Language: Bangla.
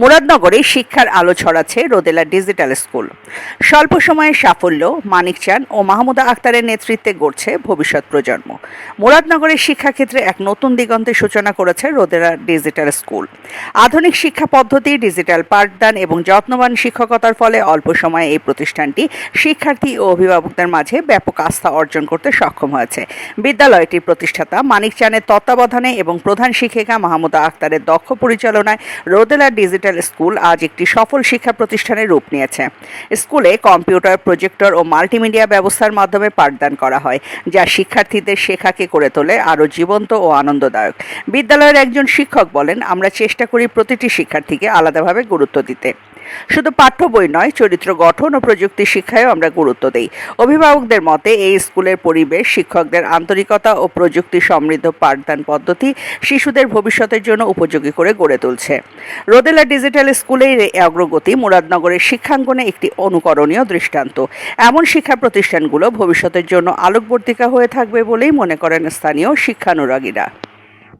মুরাদনগরে শিক্ষার আলো ছড়াচ্ছে রোদেলা ডিজিটাল স্কুল। স্বল্প সময়ে সাফল্য, মানিক চান ও মাহমুদা আক্তারের নেতৃত্বে গড়ছে ভবিষ্যৎ প্রজন্ম। মুরাদনগরের শিক্ষাক্ষেত্রে এক নতুন দিগন্তের সূচনা করেছে রোদেলা ডিজিটাল স্কুল। আধুনিক শিক্ষা পদ্ধতি, ডিজিটাল পাঠদান এবং যত্নবান শিক্ষকতার ফলে অল্প সময়ে এই প্রতিষ্ঠানটি শিক্ষার্থী ও অভিভাবকদের মাঝে ব্যাপক আস্থা অর্জন করতে সক্ষম হয়েছে। বিদ্যালয়টির প্রতিষ্ঠাতা মানিক চানের তত্ত্বাবধানে এবং প্রধান শিক্ষিকা মাহমুদা আক্তারের দক্ষ পরিচালনায় রোদেলা ডিজিটাল স্কুল আজ একটি সফল শিক্ষা প্রতিষ্ঠানে রূপ নিয়েছে। স্কুলে কম্পিউটার প্রজেক্টর ও মাল্টিমিডিয়া ব্যবস্থার মাধ্যমে পাঠদান করা হয়, যা শিক্ষার্থীদের শেখাকে করে তোলে, আরও জীবন্ত ও আনন্দদায়ক। বিদ্যালয়ের একজন শিক্ষক বলেন, আমরা চেষ্টা করি প্রতিটি শিক্ষার্থীকে আলাদাভাবে গুরুত্ব দিতে। শুধু পাঠ্য বই নয়, চরিত্র গঠন ও প্রযুক্তি শিক্ষায়ও আমরা গুরুত্ব দেই। অভিভাবকদের মতে, এই স্কুলের পরিবেশ, শিক্ষকদের আন্তরিকতা ও প্রযুক্তি সমৃদ্ধ পাঠদান পদ্ধতি শিশুদের ভবিষ্যতের জন্য উপযোগী করে গড়ে তুলছে। রোদেলা ডিজিটাল স্কুলের এই অগ্রগতি মুরাদনগরের শিক্ষাঙ্গনে একটি অনুকরণীয় দৃষ্টান্ত। এমন শিক্ষা প্রতিষ্ঠানগুলো ভবিষ্যতের জন্য আলোকবর্তিকা হয়ে থাকবে বলেই মনে করেন স্থানীয় শিক্ষানুরাগীরা।